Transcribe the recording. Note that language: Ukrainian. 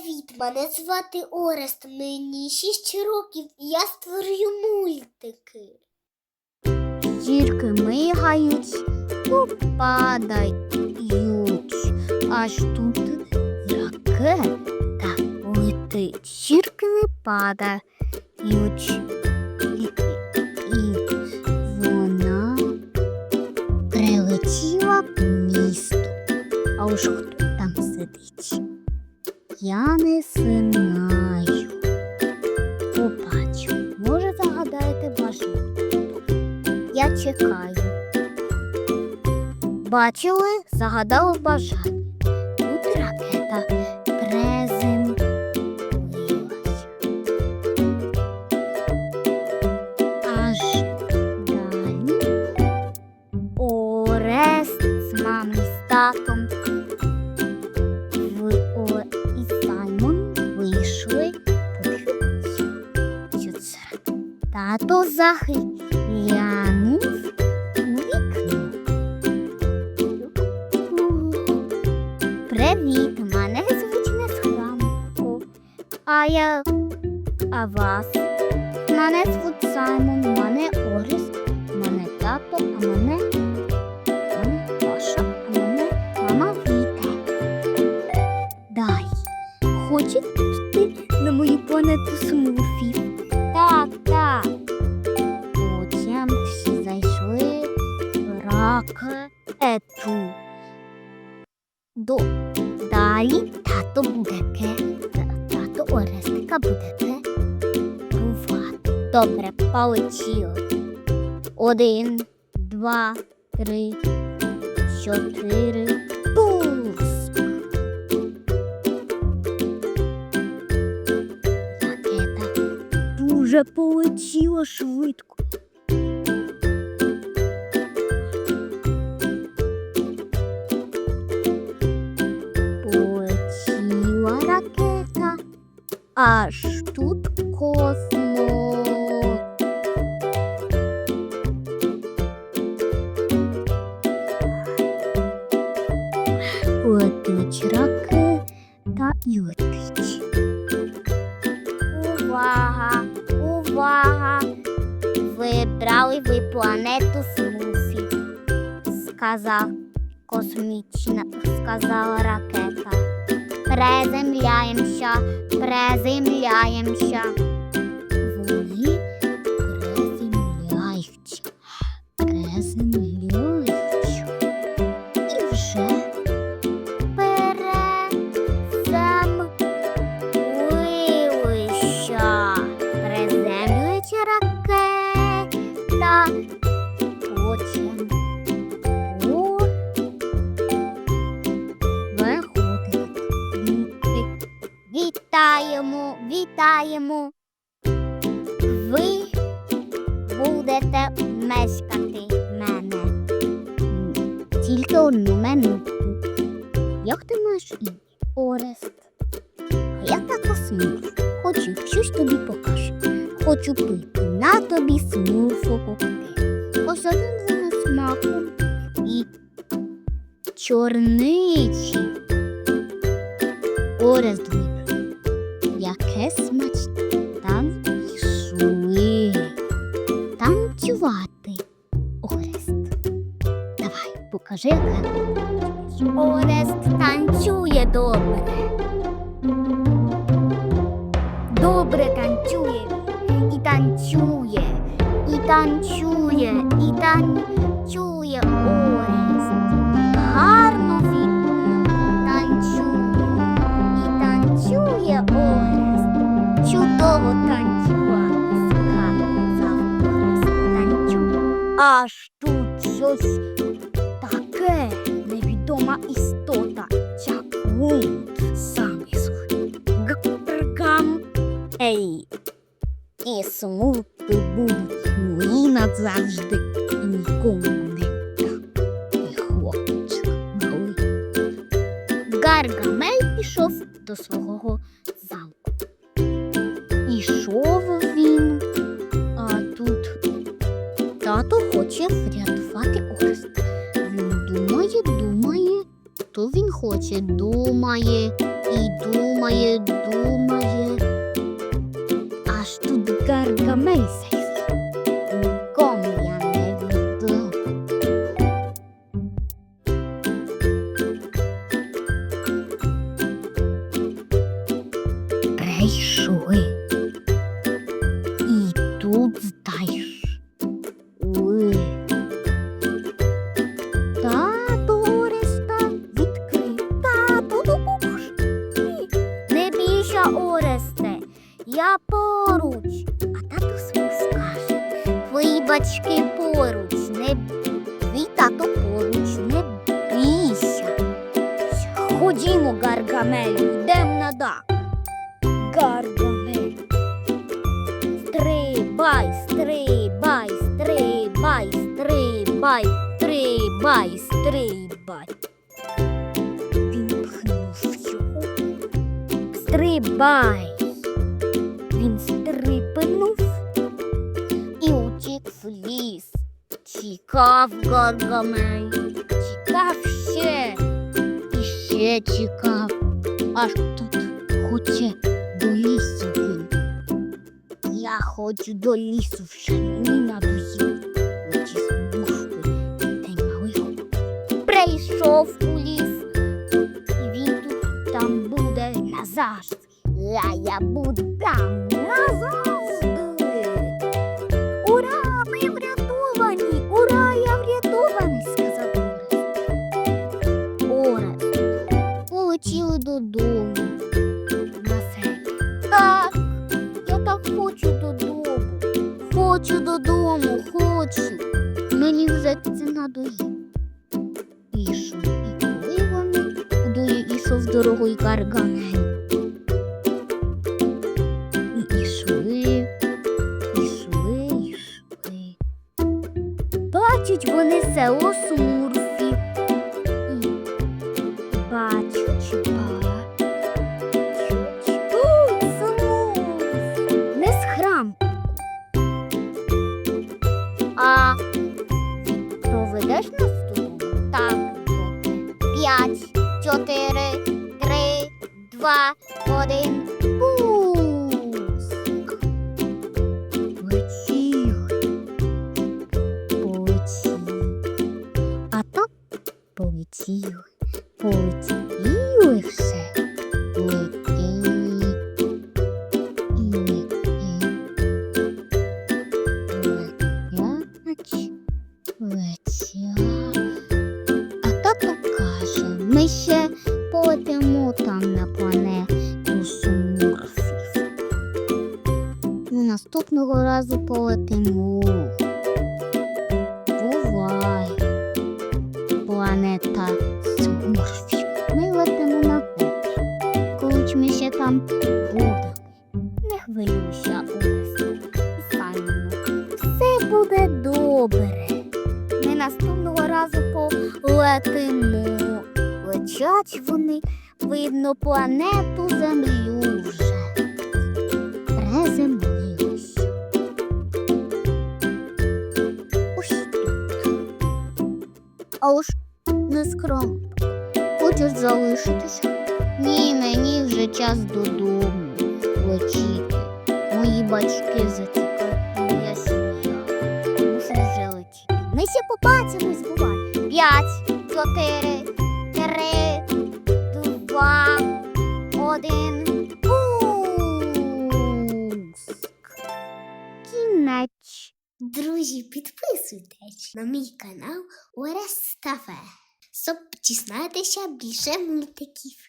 Привіт, мене звати Орест. Мені 6 років і я створюю мультики. Зірки мигають, падають. Аж тут ракета летить. Зірки не падають. Вона прилетіла в місто. А уж хто там сидить? Я не знаю. Побачу. Може, загадаєте бажання. Я чекаю. Бачили, загадали бажання. Заглянув у вікно. Привіт, мене звуть Несхламко. А я. А вас? Мене звуть Саймон, мене Далі тато будете. та- Тато Орестика бувати. Добре, полетіли. Один, два, три, чотири. Пуск. Ракета дуже полетіла швидко. Аж тут космос. Летить ракета і летить. Увага, увага! Вибрали ви планету Смуфі, сказав космічна, сказала ракета. Приземляємося, приземляємося. Вони приземляються, приземляються. Як ти маєш ім'я? Орест. А я тато Смурф. Хочу щось тобі покажу. Хочу пити на тобі смурфу коктейль. Вони смаком і чорниці. Орест вибрав. Яке смачне. Там пішли. Танцювати. Орест. Давай, покажи, яке. Орест танцює добре. Добре танцює. І танцює. І танцює. І танцює Орест. Гарно він танцює. І танцює Орест. Чудово танцювати, сказав Орест. Танцює. Аж тут щось таке невідома істота. сам заміслий. Гам. Ей. І смути будуть мої назавжди і нікому не так. І хлопчик малий. Гаргамель пішов до свого хоче, думає і думає. думає, я поруч. А тато свій скаже. Твої батьки поруч, не твій тато поруч, не бійся. Ходімо, Гаргамелю, йдемо на дах. Гаргамель. Стрибай, стрибай, стрибай, стрибай, стрибай, стрибай. Він пхнув його. Стрибай. Чекав Гаргамель, чекав ще і ще чекав, аж тут хоче до лісу він. Я хочу до лісу вже не надоїв. Оті смужки та й малих. Прийшов у ліс, і він тут там буде назавжди. Я, я буду там назавжди. Ішов, і коли вони куди ішов дорогою Гаргамель. І ішли, ішли, ішли. Бачать вони село Смурфів. І бачать. Один. Пуск. Летіли. Полетіли. А так полетіли. Полетіли все. Летіли. І летіли. Полетимо. Бувай. Планета Смурфів. Ми летимо на те. Коли ми ще там будемо. Не хвилюйся, Орес. Саню. Все буде добре. Ми наступного разу полетимо. Летять вони, видно, планету Землю вже. Приземлилися. А уж не скромно. Хочеш залишитися? Ні, мені вже час додому летіти. Мої батьки затікають, моя сім'я. Мусить вже летіти. Ми ще побачимось, бувай. П'ять, чотири, на мій канал Орес Кафе, щоб дізнатися більше мультиків.